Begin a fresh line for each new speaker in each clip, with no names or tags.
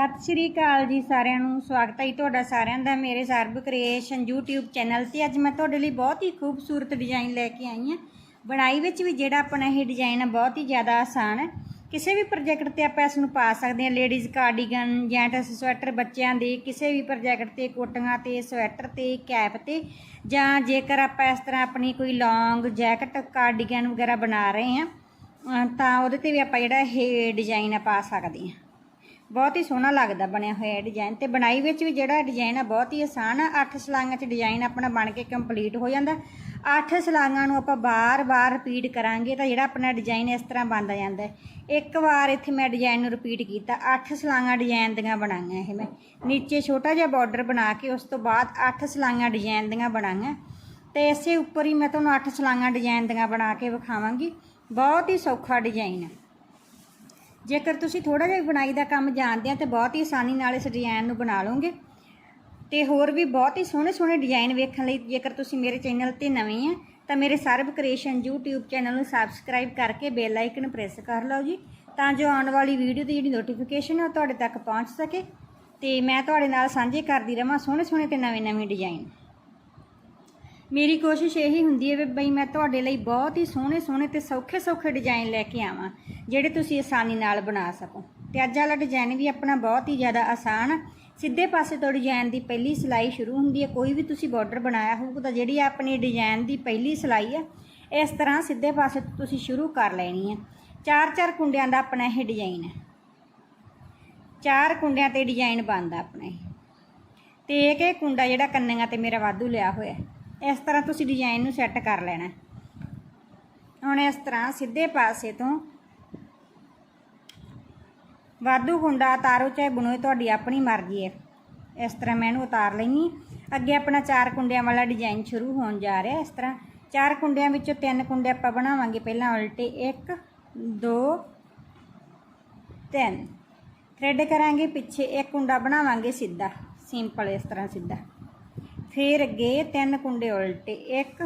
ਸਤਿ ਸ਼੍ਰੀ ਅਕਾਲ ਜੀ ਸਾਰਿਆਂ ਨੂੰ। ਸਵਾਗਤ ਹੈ ਜੀ ਤੁਹਾਡਾ ਸਾਰਿਆਂ ਦਾ ਮੇਰੇ ਸਰਬ ਕ੍ਰੀਏਸ਼ਨ YouTube ਚੈਨਲ ਤੇ। ਅੱਜ ਮੈਂ ਤੁਹਾਡੇ ਲਈ ਬਹੁਤ ਹੀ ਖੂਬਸੂਰਤ ਡਿਜ਼ਾਈਨ ਲੈ ਕੇ ਆਈ ਹਾਂ। ਬਣਾਈ ਵਿੱਚ ਵੀ ਜਿਹੜਾ ਆਪਣਾ ਇਹ ਡਿਜ਼ਾਈਨ ਹੈ ਬਹੁਤ ਹੀ ਜ਼ਿਆਦਾ ਆਸਾਨ ਹੈ। ਕਿਸੇ ਵੀ ਪ੍ਰੋਜੈਕਟ ਤੇ ਆਪਾਂ ਇਸ ਨੂੰ ਪਾ ਸਕਦੇ ਹਾਂ। ਲੇਡੀਜ਼ ਕਾਰਡੀਗਨ ਜੈਂਟਸ ਸਵੈਟਰ ਬੱਚਿਆਂ ਦੇ, ਕਿਸੇ ਵੀ ਪ੍ਰੋਜੈਕਟ ਤੇ, ਕੋਟੀਆਂ ਤੇ ਸਵੈਟਰ ਤੇ ਕੈਪ ਤੇ। ਜਾਂ ਜੇਕਰ ਆਪਾਂ ਇਸ ਤਰ੍ਹਾਂ ਆਪਣੀ ਕੋਈ ਲੌਂਗ ਜੈਕਟ ਕਾਰਡੀਗਨ ਵਗੈਰਾ ਬਣਾ ਰਹੇ ਹਾਂ ਤਾਂ ਉਹਦੇ ਤੇ ਵੀ ਆਪਾਂ ਜਿਹੜਾ ਇਹ ਡਿਜ਼ਾਈਨ ਆ ਪਾ ਸਕਦੇ ਹਾਂ। ਬਹੁਤ ਹੀ ਸੋਹਣਾ ਲੱਗਦਾ ਬਣਿਆ ਹੋਇਆ ਡਿਜ਼ਾਈਨ ਤੇ ਬਣਾਈ ਵਿੱਚ ਵੀ ਜਿਹੜਾ ਡਿਜ਼ਾਈਨ ਆ ਬਹੁਤ ਹੀ ਆਸਾਨ ਆ। 8 ਸਲਾਈਆਂ 'ਚ ਡਿਜ਼ਾਈਨ ਆਪਣਾ ਬਣ ਕੇ ਕੰਪਲੀਟ ਹੋ ਜਾਂਦਾ। 8 ਸਲਾਈਆਂ ਨੂੰ ਆਪਾਂ ਬਾਰ-ਬਾਰ ਰਿਪੀਟ ਕਰਾਂਗੇ ਤਾਂ ਜਿਹੜਾ ਆਪਣਾ ਡਿਜ਼ਾਈਨ ਇਸ ਤਰ੍ਹਾਂ ਬਣਦਾ ਜਾਂਦਾ ਇੱਕ ਵਾਰ ਇੱਥੇ ਮੈਂ ਡਿਜ਼ਾਈਨ ਨੂੰ ਰਿਪੀਟ ਕੀਤਾ। 8 ਸਲਾਈਆਂ ਡਿਜ਼ਾਈਨ ਦੀਆਂ ਬਣਾਈਆਂ ਇਹ ਮੈਂ। ਨੀਚੇ ਛੋਟਾ ਜਿਹਾ ਬਾਰਡਰ ਬਣਾ ਕੇ ਉਸ ਤੋਂ ਬਾਅਦ 8 ਸਲਾਈਆਂ ਡਿਜ਼ਾਈਨ ਦੀਆਂ ਬਣਾਈਆਂ। ਤੇ ਇਸੇ ਉੱਪਰ ਹੀ ਮੈਂ ਤੁਹਾਨੂੰ 8 ਸਲਾਈਆਂ ਡਿਜ਼ਾਈਨ ਦੀਆਂ ਬਣਾ ਕੇ ਵਿਖਾਵਾਂਗੀ। ਬਹੁਤ ਹੀ ਸੌਖਾ ਡਿਜ਼ਾਈਨ ਹੈ ਜੇਕਰ ਤੁਸੀਂ ਥੋੜਾ ਜਿਹਾ ਬੁਣਾਈ ਦਾ ਕੰਮ ਜਾਣਦੇ ਆ ਤੇ ਬਹੁਤ ਹੀ ਆਸਾਨੀ ਨਾਲ ਇਸ ਡਿਜ਼ਾਈਨ ਨੂੰ ਬਣਾ ਲਓਗੇ। ਤੇ ਹੋਰ ਵੀ ਬਹੁਤ ਹੀ ਸੋਹਣੇ ਸੋਹਣੇ ਡਿਜ਼ਾਈਨ ਵੇਖਣ ਲਈ ਜੇਕਰ ਤੁਸੀਂ ਮੇਰੇ ਚੈਨਲ ਤੇ ਨਵੇਂ ਆ, ਤਾਂ ਮੇਰੇ ਸਰਬ ਕ੍ਰੀਏਸ਼ਨ YouTube ਚੈਨਲ ਨੂੰ ਸਬਸਕ੍ਰਾਈਬ ਕਰਕੇ ਬੈਲ ਆਈਕਨ ਪ੍ਰੈਸ ਕਰ ਲਓ ਜੀ, ਤਾਂ ਜੋ ਆਉਣ ਵਾਲੀ ਵੀਡੀਓ ਦੀ ਜਿਹੜੀ ਨੋਟੀਫਿਕੇਸ਼ਨ ਹੈ ਉਹ ਤੁਹਾਡੇ ਤੱਕ ਪਹੁੰਚ ਸਕੇ। ਤੇ ਮੈਂ ਤੁਹਾਡੇ ਨਾਲ ਸਾਂਝੇ ਕਰਦੀ ਰਵਾਂ ਸੋਹਣੇ ਸੋਹਣੇ ਤੇ ਨਵੇਂ ਨਵੇਂ ਡਿਜ਼ਾਈਨ ਮੇਰੀ ਕੋਸ਼ਿਸ਼ ਇਹੀ ਹੁੰਦੀ ਹੈ ਵੀ ਬਈ ਮੈਂ ਤੁਹਾਡੇ ਲਈ ਬਹੁਤ ਹੀ ਸੋਹਣੇ ਸੋਹਣੇ ਤੇ ਸੌਖੇ ਸੌਖੇ ਡਿਜ਼ਾਈਨ ਲੈ ਕੇ ਆਵਾਂ, ਜਿਹੜੇ ਤੁਸੀਂ ਆਸਾਨੀ ਨਾਲ ਬਣਾ ਸਕੋ। ਤੇ ਅੱਜ ਵਾਲਾ ਡਿਜ਼ਾਈਨ ਵੀ ਆਪਣਾ ਬਹੁਤ ਹੀ ਜ਼ਿਆਦਾ ਆਸਾਨ ਆ। ਸਿੱਧੇ ਪਾਸੇ ਤੋਂ ਡਿਜ਼ਾਈਨ ਦੀ ਪਹਿਲੀ ਸਿਲਾਈ ਸ਼ੁਰੂ ਹੁੰਦੀ ਹੈ। ਕੋਈ ਵੀ ਤੁਸੀਂ ਬਾਰਡਰ ਬਣਾਇਆ ਹੋਊਗਾ ਤਾਂ ਜਿਹੜੀ ਆਪਣੀ ਡਿਜ਼ਾਈਨ ਦੀ ਪਹਿਲੀ ਸਿਲਾਈ ਹੈ ਇਸ ਤਰ੍ਹਾਂ ਸਿੱਧੇ ਪਾਸੇ ਤੋਂ ਤੁਸੀਂ ਸ਼ੁਰੂ ਕਰ ਲੈਣੀ ਹੈ ਚਾਰ ਚਾਰ ਕੁੰਡਿਆਂ ਦਾ ਆਪਣਾ ਇਹ ਡਿਜ਼ਾਈਨ ਹੈ ਚਾਰ ਕੁੰਡਿਆਂ ਤੇ ਡਿਜ਼ਾਈਨ ਬਣਦਾ ਆਪਣਾ ਇਹ। ਤੇ ਇੱਕ ਇਹ ਕੁੰਡਾ ਜਿਹੜਾ ਕੰਨੀਆਂ ਤੇ ਮੇਰਾ ਵਾਧੂ ਲਿਆ ਹੋਇਆ। ਇਸ ਤਰ੍ਹਾਂ ਤੁਸੀਂ ਡਿਜ਼ਾਈਨ ਨੂੰ ਸੈੱਟ ਕਰ ਲੈਣਾ। ਹੁਣ ਇਸ ਤਰ੍ਹਾਂ ਸਿੱਧੇ ਪਾਸੇ ਤੋਂ ਵਾਧੂ ਕੁੰਡਾ ਉਤਾਰੋ, ਚਾਹੇ ਬੁਣੋ ਤੁਹਾਡੀ ਆਪਣੀ ਮਰਜ਼ੀ ਹੈ। ਇਸ ਤਰ੍ਹਾਂ ਮੈਂ ਇਹਨੂੰ ਉਤਾਰ ਲੈਣੀ ਅੱਗੇ ਆਪਣਾ ਚਾਰ ਕੁੰਡਿਆਂ ਵਾਲਾ ਡਿਜ਼ਾਈਨ ਸ਼ੁਰੂ ਹੋਣ ਜਾ ਰਿਹਾ ਇਸ ਤਰ੍ਹਾਂ। ਚਾਰ ਕੁੰਡਿਆਂ ਵਿੱਚੋਂ ਤਿੰਨ ਕੁੰਡੇ ਆਪਾਂ ਬਣਾਵਾਂਗੇ। ਪਹਿਲਾਂ ਉਲਟੇ 1 2 ਤਿੰਨ। ਥ੍ਰੈਡ ਕਰਾਂਗੇ, ਪਿੱਛੇ ਇੱਕ ਕੁੰਡਾ ਬਣਾਵਾਂਗੇ ਸਿੱਧਾ। ਸਿੰਪਲ ਇਸ ਤਰ੍ਹਾਂ ਸਿੱਧਾ। ਫਿਰ ਅੱਗੇ ਤਿੰਨ ਕੁੰਡੇ ਉਲਟੇ 1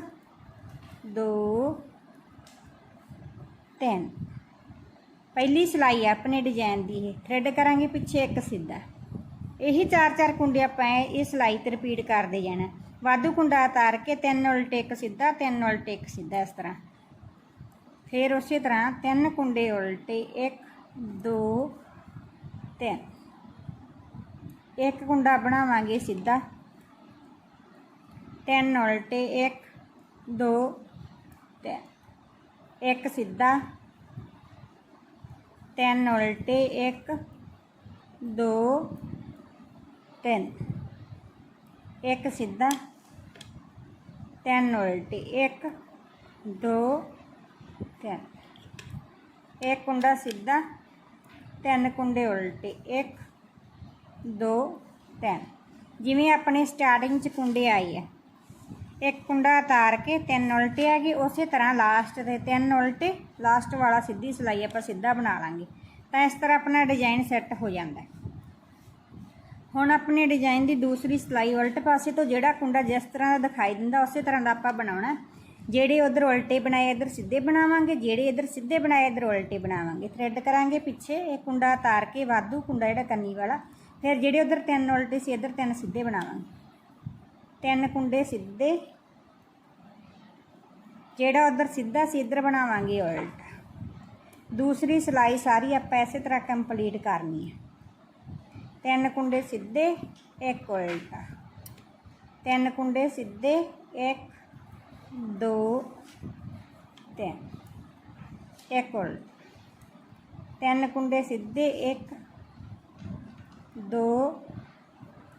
2 3 ਪਹਿਲੀ ਸਿਲਾਈ ਹੈ ਆਪਣੇ ਡਿਜ਼ਾਈਨ ਦੀ ਇਹ। ਥ੍ਰੈਡ ਕਰਾਂਗੇ ਪਿੱਛੇ ਇੱਕ ਸਿੱਧਾ। ਇਹੀ ਚਾਰ ਚਾਰ ਕੁੰਡੇ ਆਪਾਂ ਇਹ ਸਿਲਾਈ ਤੇ ਰਿਪੀਟ ਕਰਦੇ ਜਾਣਾ। ਵਾਧੂ ਕੁੰਡਾ ਉਤਾਰ ਕੇ ਤਿੰਨ ਉਲਟੇ ਇੱਕ ਸਿੱਧਾ, ਤਿੰਨ ਉਲਟੇ ਇੱਕ ਸਿੱਧਾ ਇਸ ਤਰ੍ਹਾਂ। ਫਿਰ ਉਸੇ ਤਰ੍ਹਾਂ ਤਿੰਨ ਕੁੰਡੇ ਉਲਟੇ 1 2 3 ਇੱਕ ਕੁੰਡਾ ਬਣਾਵਾਂਗੇ ਸਿੱਧਾ। ਤਿੰਨ ਉਲਟੇ 1 2 3 ਇੱਕ ਸਿੱਧਾ। ਤਿੰਨ ਉਲਟੇ 1 2 3 ਇੱਕ ਸਿੱਧਾ। ਤਿੰਨ ਉਲਟੇ 1 2 3 ਇੱਕ ਕੁੰਡਾ ਸਿੱਧਾ, ਤਿੰਨ ਕੁੰਡੇ ਉਲਟੇ 1 2 3 ਜਿਵੇਂ ਆਪਣੇ ਸਟਾਰਟਿੰਗ ਚ ਕੁੰਡੇ ਆਈ ਹੈ ਇੱਕ ਕੁੰਡਾ ਉਤਾਰ ਕੇ ਤਿੰਨ ਉਲਟੇ ਹੈਗੇ ਉਸੇ ਤਰ੍ਹਾਂ ਲਾਸਟ ਦੇ ਤਿੰਨ ਉਲਟੇ ਲਾਸਟ ਵਾਲਾ ਸਿੱਧੀ ਸਿਲਾਈ ਆਪਾਂ ਸਿੱਧਾ ਬਣਾ ਲਾਂਗੇ। ਤਾਂ ਇਸ ਤਰ੍ਹਾਂ ਆਪਣਾ ਡਿਜ਼ਾਈਨ ਸੈੱਟ ਹੋ ਜਾਂਦਾ ਹੁਣ ਆਪਣੇ ਡਿਜ਼ਾਈਨ ਦੀ ਦੂਸਰੀ ਸਿਲਾਈ ਉਲਟ ਪਾਸੇ ਤੋਂ ਜਿਹੜਾ ਕੁੰਡਾ ਜਿਸ ਤਰ੍ਹਾਂ ਦਾ ਦਿਖਾਈ ਦਿੰਦਾ, ਉਸੇ ਤਰ੍ਹਾਂ ਦਾ ਆਪਾਂ ਬਣਾਉਣਾ ਜਿਹੜੇ ਉਧਰ ਉਲਟੇ ਬਣਾਏ, ਇਧਰ ਸਿੱਧੇ ਬਣਾਵਾਂਗੇ, ਜਿਹੜੇ ਇਧਰ ਸਿੱਧੇ ਬਣਾਏ, ਇਧਰ ਉਲਟੇ ਬਣਾਵਾਂਗੇ। ਥ੍ਰੈਡ ਕਰਾਂਗੇ ਪਿੱਛੇ, ਇਹ ਕੁੰਡਾ ਉਤਾਰ ਕੇ ਵਾਧੂ ਕੁੰਡਾ ਜਿਹੜਾ ਕੰਨੀ ਵਾਲਾ, ਫਿਰ ਜਿਹੜੇ ਉਧਰ ਤਿੰਨ ਉਲਟੇ ਸੀ, ਇਧਰ ਤਿੰਨ ਸਿੱਧੇ ਬਣਾਵਾਂਗੇ। ਤਿੰਨ ਕੁੰਡੇ ਸਿੱਧੇ। ਜਿਹੜਾ ਉਧਰ ਸਿੱਧਾ ਸੀ, ਇਧਰ ਬਣਾਵਾਂਗੇ ਉਲਟ। ਦੂਸਰੀ ਸਿਲਾਈ ਸਾਰੀ ਆਪਾਂ ਇਸੇ ਤਰ੍ਹਾਂ ਕੰਪਲੀਟ ਕਰਨੀ ਹੈ। ਤਿੰਨ ਕੁੰਡੇ ਸਿੱਧੇ, ਇੱਕ ਉਲਟਾ। ਤਿੰਨ ਕੁੰਡੇ ਸਿੱਧੇ, ਇੱਕ, ਦੋ, ਤਿੰਨ। ਇੱਕ ਉਲਟ। ਤਿੰਨ ਕੁੰਡੇ ਸਿੱਧੇ, ਇੱਕ, ਦੋ,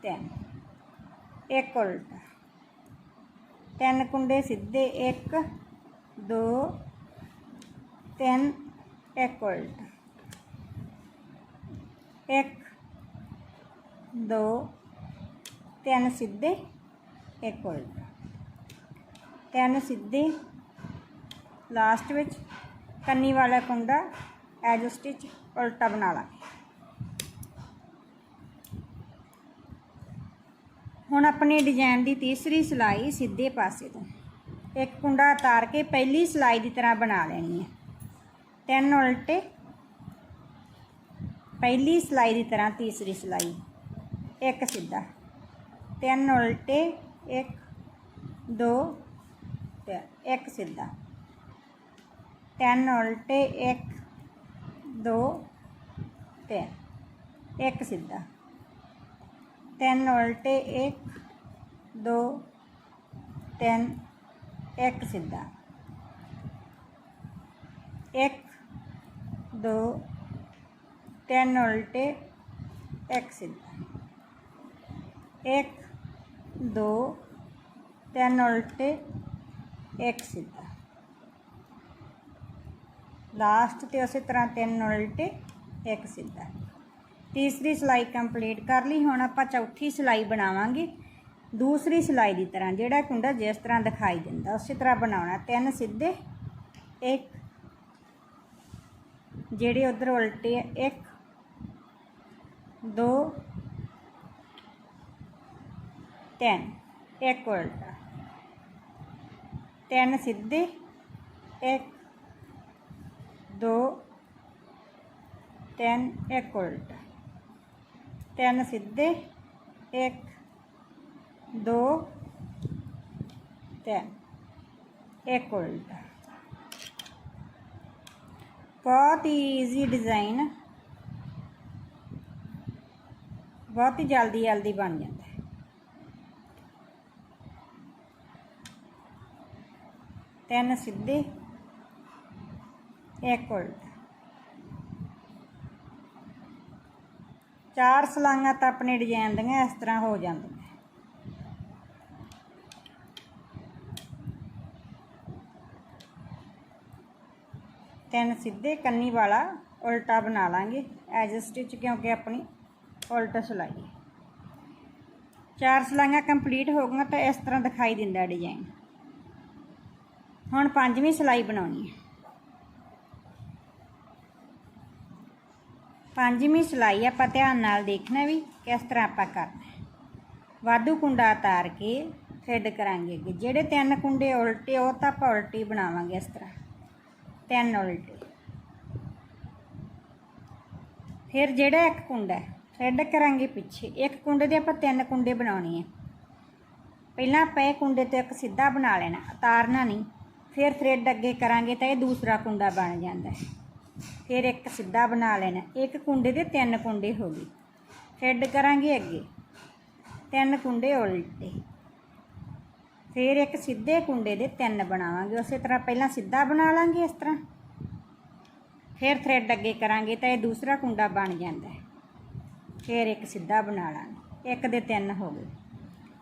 ਤਿੰਨ। ਇੱਕ ਉਲਟਾ। ਤਿੰਨ ਕੁੰਡੇ ਸਿੱਧੇ, ਇੱਕ, ਦੋ, ਤਿੰਨ, ਇੱਕ ਉਲਟਾ। ਇੱਕ, ਦੋ, ਤਿੰਨ ਸਿੱਧੇ, ਇੱਕ ਉਲਟਾ। ਤਿੰਨ ਸਿੱਧੇ, ਲਾਸਟ ਵਿੱਚ ਕੰਨੀ ਵਾਲਾ ਕੁੰਡਾ ਐਜ ਸਟਿਚ ਉਲਟਾ ਬਣਾ ਲਾ ਹੁਣ ਆਪਣੀ ਡਿਜ਼ਾਈਨ ਦੀ ਤੀਸਰੀ ਸਿਲਾਈ ਸਿੱਧੇ ਪਾਸੇ ਤੋਂ। ਇੱਕ ਕੁੰਡਾ ਉਤਾਰ ਕੇ ਪਹਿਲੀ ਸਿਲਾਈ ਦੀ ਤਰ੍ਹਾਂ ਬਣਾ ਲੈਣੀ ਹੈ। ਤਿੰਨ ਉਲਟੇ, ਪਹਿਲੀ ਸਿਲਾਈ ਦੀ ਤਰ੍ਹਾਂ ਤੀਸਰੀ ਸਿਲਾਈ। ਇੱਕ ਸਿੱਧਾ, ਤਿੰਨ ਉਲਟੇ, ਇੱਕ, ਦੋ ਤੇ ਇੱਕ ਸਿੱਧਾ। ਤਿੰਨ ਉਲਟੇ, ਇੱਕ, ਦੋ, ਤਿੰਨ, ਇੱਕ ਸਿੱਧਾ। ਤਿੰਨ ਉਲਟੇ, ਇੱਕ ਦੋ, ਤਿੰਨ, ਇੱਕ ਸਿੱਧਾ। ਇੱਕ, ਦੋ, ਤਿੰਨ ਉਲਟੇ, ਇੱਕ ਸਿੱਧਾ। ਇੱਕ, ਦੋ, ਤਿੰਨ ਉਲਟੇ, ਇੱਕ ਸਿੱਧਾ। ਲਾਸਟ ਤੇ ਉਸੇ ਤਰ੍ਹਾਂ ਤਿੰਨ ਉਲਟੇ, ਇੱਕ ਸਿੱਧਾ। ਤੀਸਰੀ ਸਿਲਾਈ ਕੰਪਲੀਟ ਕਰ ਲਈ, ਹੁਣ ਆਪਾਂ ਚੌਥੀ ਸਿਲਾਈ ਬਣਾਵਾਂਗੇ। ਦੂਸਰੀ ਸਿਲਾਈ ਦੀ ਤਰ੍ਹਾਂ ਜਿਹੜਾ ਕੁੰਡਾ ਜਿਸ ਤਰ੍ਹਾਂ ਦਿਖਾਈ ਦਿੰਦਾ, ਉਸੇ ਤਰ੍ਹਾਂ ਬਣਾਉਣਾ। ਤਿੰਨ ਸਿੱਧੇ, ਇੱਕ ਜਿਹੜੇ ਉਧਰ ਉਲਟੇ ਆ, ਇੱਕ, ਦੋ, ਤਿੰਨ, ਇੱਕ ਉਲਟਾ। ਤਿੰਨ ਸਿੱਧੇ, ਇੱਕ, ਦੋ, ਤਿੰਨ, ਇੱਕ ਉਲਟਾ। ਤਿੰਨ ਸਿੱਧੇ, ਇੱਕ ਦੋ, ਤਿੰਨ। ਇੱਕ ਉਲਟਾ। ਬਹੁਤ ਹੀ ਈਜ਼ੀ ਡਿਜ਼ਾਈਨ ਬਹੁਤ ਹੀ ਜਲਦੀ ਜਲਦੀ ਬਣ ਜਾਂਦਾ ਹੈ। ਤਿੰਨ ਸਿੱਧੇ, ਇੱਕ ਉਲਟਾ। ਚਾਰ ਸਲਾਈਆਂ ਤਾਂ ਆਪਣੇ ਡਿਜ਼ਾਈਨ ਦੀਆਂ ਇਸ ਤਰ੍ਹਾਂ ਹੋ ਜਾਂਦੀਆਂ। ਤਿੰਨ ਸਿੱਧੇ ਕੰਨੀ ਵਾਲਾ ਉਲਟਾ ਬਣਾ ਲਾਂਗੇ ਐਜ ਸਟਿਚ ਕਿਉਂਕਿ ਆਪਣੀ ਉਲਟਾ ਸਿਲਾਈ ਚਾਰ ਸਲਾਈਆਂ ਕੰਪਲੀਟ ਹੋ ਗਈਆਂ ਤਾਂ ਇਸ ਤਰ੍ਹਾਂ ਦਿਖਾਈ ਦਿੰਦਾ ਡਿਜ਼ਾਈਨ ਹੁਣ ਪੰਜਵੀਂ ਸਿਲਾਈ ਬਣਾਉਣੀ ਹੈ। ਪੰਜਵੀਂ ਸਿਲਾਈ ਆਪਾਂ ਧਿਆਨ ਨਾਲ ਦੇਖਣਾ ਵੀ ਕਿਸ ਤਰ੍ਹਾਂ ਆਪਾਂ ਕਰਨਾ ਵਾਧੂ ਕੁੰਡਾ ਉਤਾਰ ਕੇ ਥ੍ਰੈਡ ਕਰਾਂਗੇ ਅੱਗੇ। ਜਿਹੜੇ ਤਿੰਨ ਕੁੰਡੇ ਉਲਟੇ, ਉਹ ਤਾਂ ਆਪਾਂ ਉਲਟੀ ਬਣਾਵਾਂਗੇ ਇਸ ਤਰ੍ਹਾਂ। ਤਿੰਨ ਉਲਟੇ। ਫਿਰ ਜਿਹੜਾ ਇੱਕ ਕੁੰਡਾ ਥ੍ਰੈਡ ਕਰਾਂਗੇ ਪਿੱਛੇ। ਇੱਕ ਕੁੰਡੇ ਦੇ ਆਪਾਂ ਤਿੰਨ ਕੁੰਡੇ ਬਣਾਉਣੇ ਆ। ਪਹਿਲਾਂ ਆਪਾਂ ਇਹ ਕੁੰਡੇ ਤੇ ਇੱਕ ਸਿੱਧਾ ਬਣਾ ਲੈਣਾ, ਉਤਾਰਨਾ ਨਹੀਂ। ਫਿਰ ਥ੍ਰੈਡ ਅੱਗੇ ਕਰਾਂਗੇ ਤਾਂ ਇਹ ਦੂਸਰਾ ਕੁੰਡਾ ਬਣ ਜਾਂਦਾ ਹੈ। ਫਿਰ ਇੱਕ ਸਿੱਧਾ ਬਣਾ ਲੈਣਾ। ਇੱਕ ਕੁੰਡੇ ਦੇ ਤਿੰਨ ਕੁੰਡੇ ਹੋ ਗਏ। ਥ੍ਰੈਡ ਕਰਾਂਗੇ ਅੱਗੇ। ਤਿੰਨ ਕੁੰਡੇ ਉਲਟੇ। ਫਿਰ ਇੱਕ ਸਿੱਧੇ ਕੁੰਡੇ ਦੇ ਤਿੰਨ ਬਣਾਵਾਂਗੇ, ਉਸੇ ਤਰ੍ਹਾਂ ਪਹਿਲਾਂ ਸਿੱਧਾ ਬਣਾ ਲਾਂਗੇ ਇਸ ਤਰ੍ਹਾਂ। ਫਿਰ ਥ੍ਰੈਡ ਅੱਗੇ ਕਰਾਂਗੇ ਤਾਂ ਇਹ ਦੂਸਰਾ ਕੁੰਡਾ ਬਣ ਜਾਂਦਾ ਹੈ। ਫਿਰ ਇੱਕ ਸਿੱਧਾ ਬਣਾ ਲਾਂਗੇ, ਇੱਕ ਦੇ ਤਿੰਨ ਹੋ ਗਏ।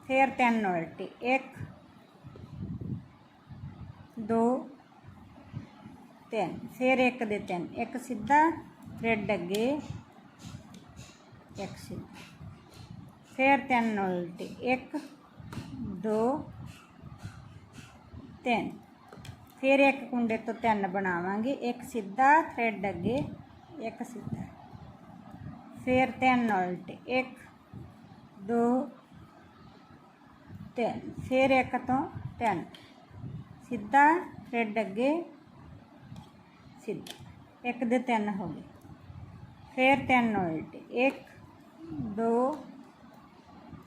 ਫਿਰ ਤਿੰਨ ਉਲਟੇ, ਇੱਕ, ਦੋ, ਤਿੰਨ। ਫਿਰ ਇੱਕ ਦੇ ਤਿੰਨ, ਇੱਕ ਸਿੱਧਾ ਥਰੈਡ ਅੱਗੇ, ਇੱਕ ਸਿੱਧਾ। ਫਿਰ ਤਿੰਨ ਉਲਟੇ, ਇੱਕ, ਦੋ ਤਿੰਨ। ਫਿਰ ਇੱਕ ਕੁੰਡੇ ਤੋਂ ਤਿੰਨ ਬਣਾਵਾਂਗੇ। ਇੱਕ ਸਿੱਧਾ, ਥ੍ਰੈਡ ਅੱਗੇ, ਇੱਕ ਸਿੱਧਾ। ਫਿਰ ਤਿੰਨ ਉਲਟੇ। ਇੱਕ, ਦੋ, ਤਿੰਨ। ਫਿਰ ਇੱਕ ਤੋਂ ਤਿੰਨ। ਸਿੱਧਾ, ਥ੍ਰੈਡ ਅੱਗੇ, ਸਿੱਧਾ। ਇੱਕ ਦੇ ਤਿੰਨ ਹੋ ਗਏ। ਫਿਰ ਤਿੰਨ ਉਲਟੇ। ਇੱਕ, ਦੋ,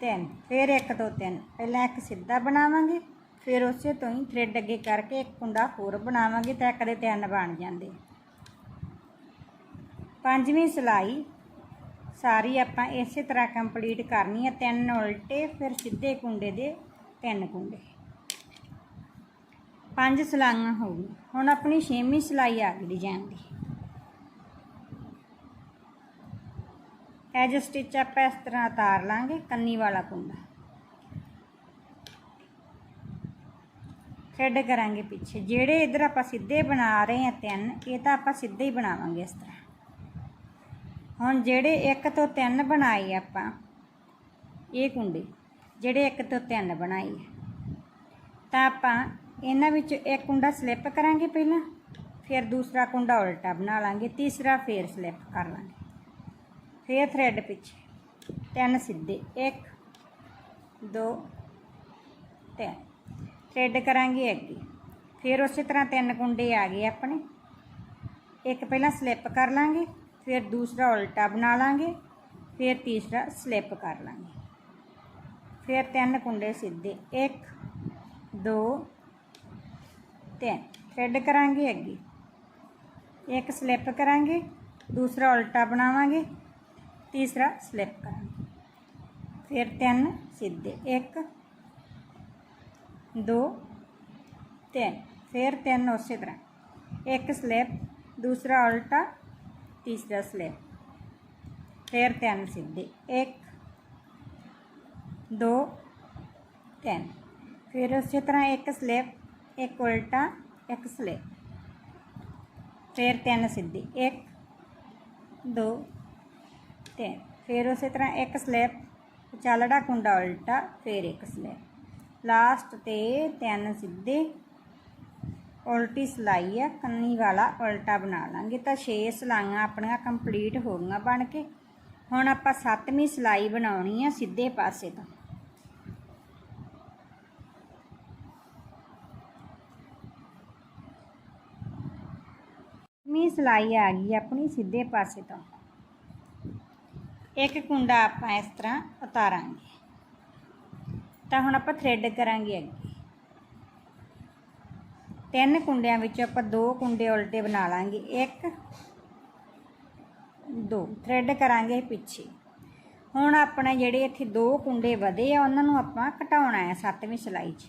ਤਿੰਨ। ਫਿਰ ਇੱਕ ਤੋਂ ਤਿੰਨ। ਪਹਿਲਾਂ ਇੱਕ ਸਿੱਧਾ ਬਣਾਵਾਂਗੇ। ਫਿਰ ਉਸੇ ਤੋਂ ਹੀ ਥ੍ਰੈਡ ਅੱਗੇ ਕਰਕੇ ਇੱਕ ਕੁੰਡਾ ਹੋਰ ਬਣਾਵਾਂਗੇ ਤਾਂ ਇੱਕ ਦੇ ਤਿੰਨ ਬਣ ਜਾਂਦੇ। ਪੰਜਵੀਂ ਸਿਲਾਈ। ਸਾਰੀ ਆਪਾਂ ਇਸੇ ਤਰ੍ਹਾਂ ਕੰਪਲੀਟ ਕਰਨੀ ਹੈ, ਤਿੰਨ ਉਲਟੇ, ਫਿਰ ਸਿੱਧੇ ਕੁੰਡੇ ਦੇ ਤਿੰਨ ਕੁੰਡੇ। ਪੰਜ ਸਲਾਈਆਂ ਹੋ ਗਈਆਂ। ਹੁਣ ਆਪਣੀ ਛੇਵੀਂ ਸਿਲਾਈ ਆ ਗਈ ਡਿਜ਼ਾਈਨ ਦੀ। ਐਜ ਸਟਿਚ ਆਪਾਂ ਇਸ ਤਰ੍ਹਾਂ ਉਤਾਰ ਲਾਂਗੇ, ਕੰਨੀ ਵਾਲਾ ਕੁੰਡਾ। ਥਰੈਡ ਕਰਾਂਗੇ ਪਿੱਛੇ। ਜਿਹੜੇ ਇਧਰ ਆਪਾਂ ਸਿੱਧੇ ਬਣਾ ਰਹੇ ਆ ਤਿੰਨ, ਇਹ ਤਾਂ ਆਪਾਂ ਸਿੱਧੇ ਹੀ ਬਣਾਵਾਂਗੇ ਇਸ ਤਰ੍ਹਾਂ। ਹੁਣ ਜਿਹੜੇ ਇੱਕ ਤੋਂ ਤਿੰਨ ਬਣਾਈ ਆਪਾਂ, ਇਹ ਕੁੰਡੀ, ਜਿਹੜੇ ਇੱਕ ਤੋਂ ਤਿੰਨ ਬਣਾਈ ਤਾਂ ਆਪਾਂ ਇਹਨਾਂ ਵਿੱਚ ਇੱਕ ਕੁੰਡਾ ਸਲਿੱਪ ਕਰਾਂਗੇ ਪਹਿਲਾਂ, ਫਿਰ ਦੂਸਰਾ ਕੁੰਡਾ ਉਲਟਾ ਬਣਾ ਲਾਂਗੇ, ਤੀਸਰਾ ਫੇਰ ਸਲਿੱਪ ਕਰ ਲਾਂਗੇ। ਫੇਰ ਥਰੈਡ ਪਿੱਛੇ, ਤਿੰਨ ਸਿੱਧੇ 1 2 3 ਟੇਡ ਕਰਾਂਗੇ ਅੱਗੇ। ਫਿਰ ਉਸੇ ਤਰ੍ਹਾਂ ਤਿੰਨ ਕੁੰਡੇ ਆ ਗਏ ਆਪਣੇ। ਇੱਕ ਪਹਿਲਾਂ ਸਲਿੱਪ ਕਰ ਲਾਂਗੇ, ਫਿਰ ਦੂਸਰਾ ਉਲਟਾ ਬਣਾ ਲਾਂਗੇ, ਫਿਰ ਤੀਸਰਾ ਸਲਿੱਪ ਕਰ ਲਾਂਗੇ। ਫਿਰ ਤਿੰਨ ਕੁੰਡੇ ਸਿੱਧੇ। 1 2 3 ਥ੍ਰੈਡ ਕਰਾਂਗੇ ਅੱਗੇ। ਇੱਕ ਸਲਿੱਪ ਕਰਾਂਗੇ, ਦੂਸਰਾ ਉਲਟਾ ਬਣਾਵਾਂਗੇ, ਤੀਸਰਾ ਸਲਿੱਪ ਕਰਾਂਗੇ। ਫਿਰ ਤਿੰਨ ਸਿੱਧੇ। 1 2 3 ਫਿਰ ਤਿੰਨ ਉਸੇ ਤਰ੍ਹਾਂ। ਇੱਕ ਸਲਿੱਪ, ਦੂਸਰਾ ਉਲਟਾ, ਤੀਸਰਾ ਸਲਿੱਪ। ਫਿਰ ਤਿੰਨ ਸਿੱਧੇ। 1 2 3 ਫਿਰ ਉਸੇ ਤਰ੍ਹਾਂ ਇੱਕ ਸਲਿੱਪ, ਇੱਕ ਉਲਟਾ, ਇੱਕ ਸਲਿੱਪ। ਫਿਰ ਤਿੰਨ ਸਿੱਧੇ। 1 2 3 ਫਿਰ ਉਸੇ ਤਰ੍ਹਾਂ ਇੱਕ ਸਲਿੱਪ, ਚੱਲੜਾ ਕੁੰਡਾ ਉਲਟਾ, ਫਿਰ ਇੱਕ ਸਲਿੱਪ। ਲਾਸਟ ਤੇ ਤਿੰਨ ਸਿੱਧੇ ਉਲਟੀ ਸਲਾਈ ਆ, ਕੰਨੀ ਵਾਲਾ ਉਲਟਾ ਬਣਾ ਲਾਂਗੇ। ਤਾਂ 6 ਸਲਾਈਆਂ ਆਪਣੀਆਂ ਕੰਪਲੀਟ ਹੋ ਗਈਆਂ ਬਣ ਕੇ। ਹੁਣ ਆਪਾਂ ਸੱਤਵੀਂ ਸਲਾਈ ਬਣਾਉਣੀ ਆ ਸਿੱਧੇ ਪਾਸੇ ਤੋਂ। ਮੀ ਸਲਾਈ ਆ ਗਈ ਆਪਣੀ ਸਿੱਧੇ ਪਾਸੇ ਤੋਂ। ਇੱਕ ਕੁੰਡਾ ਆਪਾਂ ਇਸ ਤਰ੍ਹਾਂ ਉਤਾਰਾਂਗੇ। ਤਾਂ ਹੁਣ ਆਪਾਂ ਥ੍ਰੈਡ ਕਰਾਂਗੇ ਅੱਗੇ। ਤਿੰਨ ਕੁੰਡਿਆਂ ਵਿੱਚੋਂ ਆਪਾਂ ਦੋ ਕੁੰਡੇ ਉਲਟੇ ਬਣਾ ਲਾਂਗੇ। ਇੱਕ, ਦੋ। ਥ੍ਰੈਡ ਕਰਾਂਗੇ ਪਿੱਛੇ। ਹੁਣ ਆਪਣੇ ਜਿਹੜੇ ਇੱਥੇ ਦੋ ਕੁੰਡੇ ਵਧੇ ਆ, ਉਹਨਾਂ ਨੂੰ ਆਪਾਂ ਘਟਾਉਣਾ ਹੈ ਸੱਤਵੀਂ ਸਿਲਾਈ 'ਚ।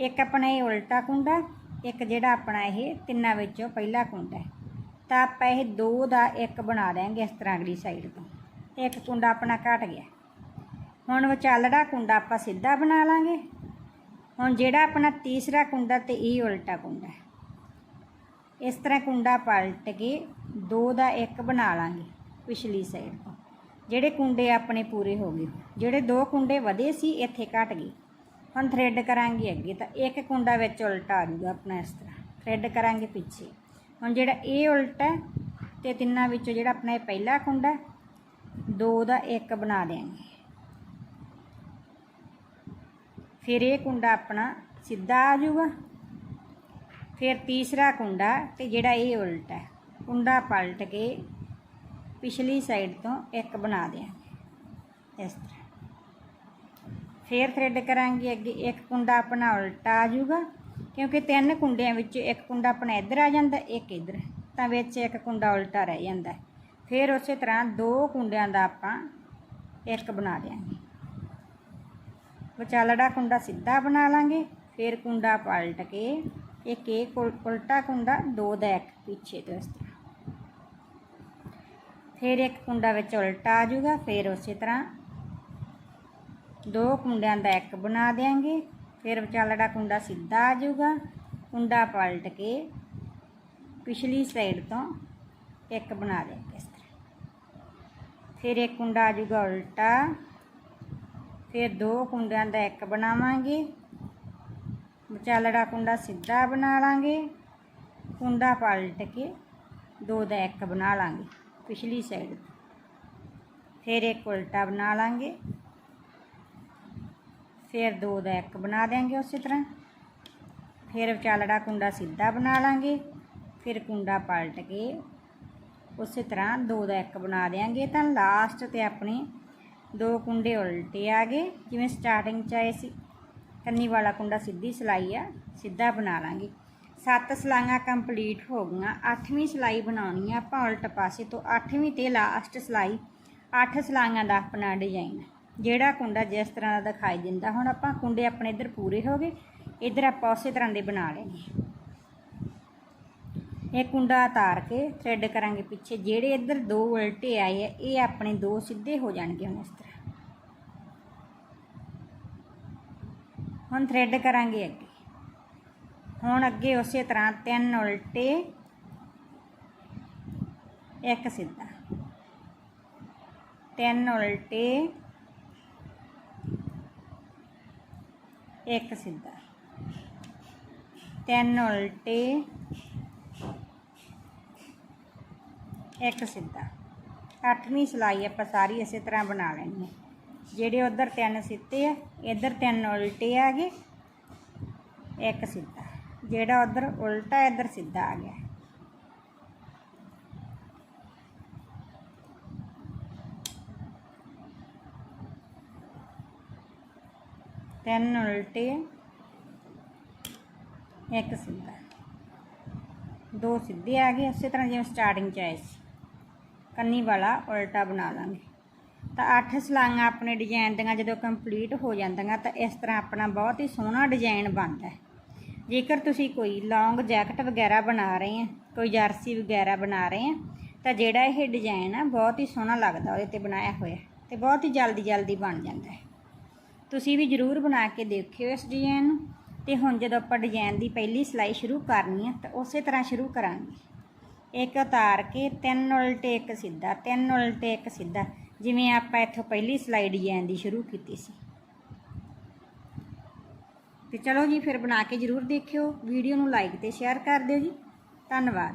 ਇੱਕ ਆਪਣਾ ਇਹ ਉਲਟਾ ਕੁੰਡਾ, ਇੱਕ ਜਿਹੜਾ ਆਪਣਾ ਇਹ ਤਿੰਨਾਂ ਵਿੱਚੋਂ ਪਹਿਲਾ ਕੁੰਡਾ। ਹੈ ਤਾਂ ਆਪਾਂ ਇਹ ਦੋ ਦਾ ਇੱਕ ਬਣਾ ਦਿਆਂਗੇ ਇਸ ਤਰ੍ਹਾਂ ਅਗਲੀ ਸਾਈਡ ਤੋਂ ਇੱਕ ਕੁੰਡਾ ਆਪਣਾ ਘਟ ਗਿਆ। ਹੁਣ ਵਿਚਾਲੜਾ ਕੁੰਡਾ ਆਪਾਂ ਸਿੱਧਾ ਬਣਾ ਲਾਂਗੇ। ਹੁਣ ਜਿਹੜਾ ਆਪਣਾ ਤੀਸਰਾ ਕੁੰਡਾ ਤੇ ਇਹ ਉਲਟਾ ਕੁੰਡਾ ਇਸ ਤਰ੍ਹਾਂ ਕੁੰਡਾ ਪਲਟ ਕੇ ਦੋ ਦਾ ਇੱਕ ਬਣਾ ਲਾਂਗੇ ਪਿਛਲੀ ਸਾਈਡ ਤੋਂ। ਜਿਹੜੇ ਕੁੰਡੇ ਆਪਣੇ ਪੂਰੇ ਹੋ ਗਏ। ਜਿਹੜੇ ਦੋ ਕੁੰਡੇ ਵਧੇ ਸੀ ਇੱਥੇ ਘਟ ਗਏ। ਹੁਣ ਥ੍ਰੈਡ ਕਰਾਂਗੇ ਅੱਗੇ ਤਾਂ ਇੱਕ ਕੁੰਡਾ ਵਿੱਚ ਉਲਟਾ ਆ ਜਾਊਗਾ ਆਪਣਾ ਇਸ ਤਰ੍ਹਾਂ। ਥ੍ਰੈਡ ਕਰਾਂਗੇ ਪਿੱਛੇ। ਹੁਣ ਜਿਹੜਾ ਇਹ ਉਲਟਾ ਹੈ ਤੇ ਤਿੰਨਾਂ ਵਿੱਚੋਂ ਜਿਹੜਾ ਆਪਣਾ ਇਹ ਪਹਿਲਾ ਕੁੰਡਾ ਹੈ, ਦੋ ਦਾ ਇੱਕ ਬਣਾ ਦਿਆਂਗੇ। ਫਿਰ ਇਹ ਕੁੰਡਾ ਆਪਣਾ ਸਿੱਧਾ ਆ ਜਾਊਗਾ। ਫਿਰ ਤੀਸਰਾ ਕੁੰਡਾ ਤੇ ਜਿਹੜਾ ਇਹ ਉਲਟਾ ਹੈ, ਕੁੰਡਾ ਪਲਟ ਕੇ ਪਿਛਲੀ ਸਾਈਡ ਤੋਂ ਇੱਕ ਬਣਾ ਦਿਆਂਗੇ ਇਸ ਤਰ੍ਹਾਂ। ਫਿਰ ਥ੍ਰੈਡ ਕਰਾਂਗੇ ਅੱਗੇ, ਇੱਕ ਕੁੰਡਾ ਆਪਣਾ ਉਲਟਾ ਆ ਜਾਊਗਾ, ਕਿਉਂਕਿ ਤਿੰਨ ਕੁੰਡਿਆਂ ਵਿੱਚ ਇੱਕ ਕੁੰਡਾ ਆਪਣਾ ਇੱਧਰ ਆ ਜਾਂਦਾ, ਇੱਕ ਇੱਧਰ, ਤਾਂ ਵਿੱਚ ਇੱਕ ਕੁੰਡਾ ਉਲਟਾ ਰਹਿ ਜਾਂਦਾ। ਫਿਰ ਉਸੇ ਤਰ੍ਹਾਂ ਦੋ ਕੁੰਡਿਆਂ ਦਾ ਆਪਾਂ ਇੱਕ ਬਣਾ ਦਿਆਂਗੇ। ਵਿਚਾਲੜਾ ਕੁੰਡਾ ਸਿੱਧਾ ਬਣਾ ਲਾਂਗੇ, ਫਿਰ ਕੁੰਡਾ ਪਲਟ ਕੇ ਇੱਕ ਇਹ ਉਲ- ਉਲਟਾ ਕੁੰਡਾ, ਦੋ ਦਾ ਇੱਕ ਪਿੱਛੇ ਤੋਂ ਇਸ ਤਰ੍ਹਾਂ। ਫਿਰ ਇੱਕ ਕੁੰਡਾ ਵਿੱਚ ਉਲਟਾ ਆ ਜਾਊਗਾ, ਫਿਰ ਉਸੇ ਤਰ੍ਹਾਂ ਦੋ ਕੁੰਡਿਆਂ ਦਾ ਇੱਕ ਬਣਾ ਦੇਾਂਗੇ ਫਿਰ ਵਿਚਾਲੜਾ ਕੁੰਡਾ ਸਿੱਧਾ ਆ ਜਾਊਗਾ। ਕੁੰਡਾ ਪਲਟ ਕੇ ਪਿਛਲੀ ਸਾਈਡ ਤੋਂ ਇੱਕ ਬਣਾ ਦੇਾਂਗੇ ਇਸ ਤਰ੍ਹਾਂ। ਫਿਰ ਇੱਕ ਕੁੰਡਾ ਆ ਜਾਊਗਾ ਉਲਟਾ। ਫਿਰ ਦੋ ਕੁੰਡਿਆਂ ਦਾ ਇੱਕ ਬਣਾਵਾਂਗੇ। ਵਿਚਾਲੜਾ ਕੁੰਡਾ ਸਿੱਧਾ ਬਣਾ ਲਾਂਗੇ। ਕੁੰਡਾ ਪਲਟ ਕੇ ਦੋ ਦਾ ਇੱਕ ਬਣਾ ਲਾਂਗੇ ਪਿਛਲੀ ਸਾਈਡ ਫਿਰ ਇੱਕ ਉਲਟਾ ਬਣਾ ਲਾਂਗੇ। ਫਿਰ ਦੋ ਦਾ ਇੱਕ ਬਣਾ ਦੇਾਂਗੇ ਉਸੇ ਤਰ੍ਹਾਂ। ਫਿਰ ਵਿਚਾਲੜਾ ਕੁੰਡਾ ਸਿੱਧਾ ਬਣਾ ਲਾਂਗੇ। ਫਿਰ ਕੁੰਡਾ ਪਲਟ ਕੇ ਉਸੇ ਤਰ੍ਹਾਂ ਦੋ ਦਾ ਇੱਕ ਬਣਾ ਦੇਾਂਗੇ ਤਾਂ ਲਾਸਟ ਤੇ ਆਪਣੀ ਦੋ ਕੁੰਡੇ ਉਲਟੇ ਆ ਗਏ, ਜਿਵੇਂ ਸਟਾਰਟਿੰਗ ਚ ਆਏ ਸੀ। ਕੰਨੀ ਵਾਲਾ ਕੁੰਡਾ ਸਿੱਧੀ ਸਲਾਈ ਆ, ਸਿੱਧਾ ਬਣਾ ਲਾਂਗੇ। ਸੱਤ ਸਲਾਈਆਂ ਕੰਪਲੀਟ ਹੋ ਗਈਆਂ, ਅੱਠਵੀਂ ਸਲਾਈ ਬਣਾਉਣੀ ਆ ਆਪਾਂ ਉਲਟ ਪਾਸੇ ਤੋਂ, ਅੱਠਵੀਂ ਤੇ ਲਾਸਟ ਸਲਾਈ। ਅੱਠ ਸਲਾਈਆਂ ਦਾ ਆਪਣਾ ਡਿਜ਼ਾਈਨ ਜਿਹੜਾ ਕੁੰਡਾ ਜਿਸ ਤਰ੍ਹਾਂ ਦਾ ਦਿਖਾਈ ਦਿੰਦਾ, ਹੁਣ ਆਪਾਂ ਕੁੰਡੇ ਆਪਣੇ ਇੱਧਰ ਪੂਰੇ ਹੋ ਗਏ, ਇੱਧਰ ਆਪਾਂ ਉਸੇ ਤਰ੍ਹਾਂ ਦੇ ਬਣਾ ਲੈਣੇ ਇਹ ਕੁੰਡਾ ਉਤਾਰ ਕੇ ਥ੍ਰੈਡ ਕਰਾਂਗੇ ਪਿੱਛੇ। ਜਿਹੜੇ ਇੱਧਰ ਦੋ ਉਲਟੇ ਆਏ ਆ, ਇਹ ਆਪਣੇ ਦੋ ਸਿੱਧੇ ਹੋ ਜਾਣਗੇ ਹੁਣ ਇਸ ਤਰ੍ਹਾਂ। ਹੁਣ ਥ੍ਰੈਡ ਕਰਾਂਗੇ ਅੱਗੇ। ਹੁਣ ਅੱਗੇ ਉਸੇ ਤਰ੍ਹਾਂ ਤਿੰਨ ਉਲਟੇ, ਇੱਕ ਸਿੱਧਾ। ਤਿੰਨ ਉਲਟੇ, ਇੱਕ ਸਿੱਧਾ। ਤਿੰਨ ਉਲਟੇ ਇੱਕ ਸਿੱਧਾ। ਅੱਠਵੀਂ ਸਲਾਈ ਆਪਾਂ ਸਾਰੀ ਇਸੇ ਤਰ੍ਹਾਂ ਬਣਾ ਲੈਣੀ ਹੈ। ਜਿਹੜੇ ਉਧਰ ਤਿੰਨ ਸਿੱਧੇ ਆ, ਇਧਰ ਤਿੰਨ ਉਲਟੇ ਆ ਗਏ, ਇੱਕ ਸਿੱਧਾ। ਜਿਹੜਾ ਉਧਰ ਉਲਟਾ, ਇਧਰ ਸਿੱਧਾ ਆ ਗਿਆ। ਤਿੰਨ ਉਲਟੇ, ਇੱਕ ਸਿੱਧਾ। ਦੋ ਸਿੱਧੇ ਆ ਗਏ ਇਸੇ ਤਰ੍ਹਾਂ ਜਿਵੇਂ ਸਟਾਰਟਿੰਗ ਚ ਆਏ ਸੀ। ਕੰਨੀ ਵਾਲਾ ਉਲਟਾ ਬਣਾ ਲਾਂਗੇ। ਤਾਂ ਅੱਠ ਸਲਾਈਆਂ ਆਪਣੇ ਡਿਜ਼ਾਈਨ ਦੀਆਂ ਜਦੋਂ ਕੰਪਲੀਟ ਹੋ ਜਾਂਦੀਆਂ ਤਾਂ ਇਸ ਤਰ੍ਹਾਂ ਆਪਣਾ ਬਹੁਤ ਹੀ ਸੋਹਣਾ ਡਿਜ਼ਾਈਨ ਬਣਦਾ ਹੈ। ਜੇਕਰ ਤੁਸੀਂ ਕੋਈ ਲੌਂਗ ਜੈਕਟ ਵਗੈਰਾ ਬਣਾ ਰਹੇ ਆ ਕੋਈ ਜਰਸੀ ਵਗੈਰਾ ਬਣਾ ਰਹੇ ਆ ਤਾਂ ਜਿਹੜਾ ਇਹ ਡਿਜ਼ਾਈਨ ਆ ਬਹੁਤ ਹੀ ਸੋਹਣਾ ਲੱਗਦਾ ਉਹਦੇ ਤੇ ਬਣਾਇਆ ਹੋਇਆ ਤੇ ਬਹੁਤ ਹੀ ਜਲਦੀ ਜਲਦੀ ਬਣ ਜਾਂਦਾ ਹੈ। ਤੁਸੀਂ ਵੀ ਜ਼ਰੂਰ ਬਣਾ ਕੇ ਦੇਖਿਓ ਇਸ ਡਿਜ਼ਾਈਨ ਨੂੰ ਤੇ ਹੁਣ ਜਦੋਂ ਆਪਾਂ ਡਿਜ਼ਾਈਨ ਦੀ ਪਹਿਲੀ ਸਿਲਾਈ ਸ਼ੁਰੂ ਕਰਨੀ ਹੈ ਤਾਂ ਉਸੇ ਤਰ੍ਹਾਂ ਸ਼ੁਰੂ ਕਰਾਂਗੇ। ਇੱਕ ਉਤਾਰ ਕੇ, ਤਿੰਨ ਉਲਟੇ, ਇੱਕ ਸਿੱਧਾ, ਤਿੰਨ ਉਲਟੇ, ਇੱਕ ਸਿੱਧਾ। ਜਿਵੇਂ ਆਪਾਂ ਇੱਥੋਂ ਪਹਿਲੀ ਸਿਲਾਈ ਡਿਜ਼ਾਈਨ ਦੀ ਸ਼ੁਰੂ ਕੀਤੀ ਸੀ। ਤੇ ਚਲੋ ਜੀ, ਫਿਰ ਬਣਾ ਕੇ ਜ਼ਰੂਰ ਦੇਖਿਓ। ਵੀਡੀਓ ਨੂੰ ਲਾਈਕ ਤੇ ਸ਼ੇਅਰ ਕਰ ਦਿਓ ਜੀ। ਧੰਨਵਾਦ।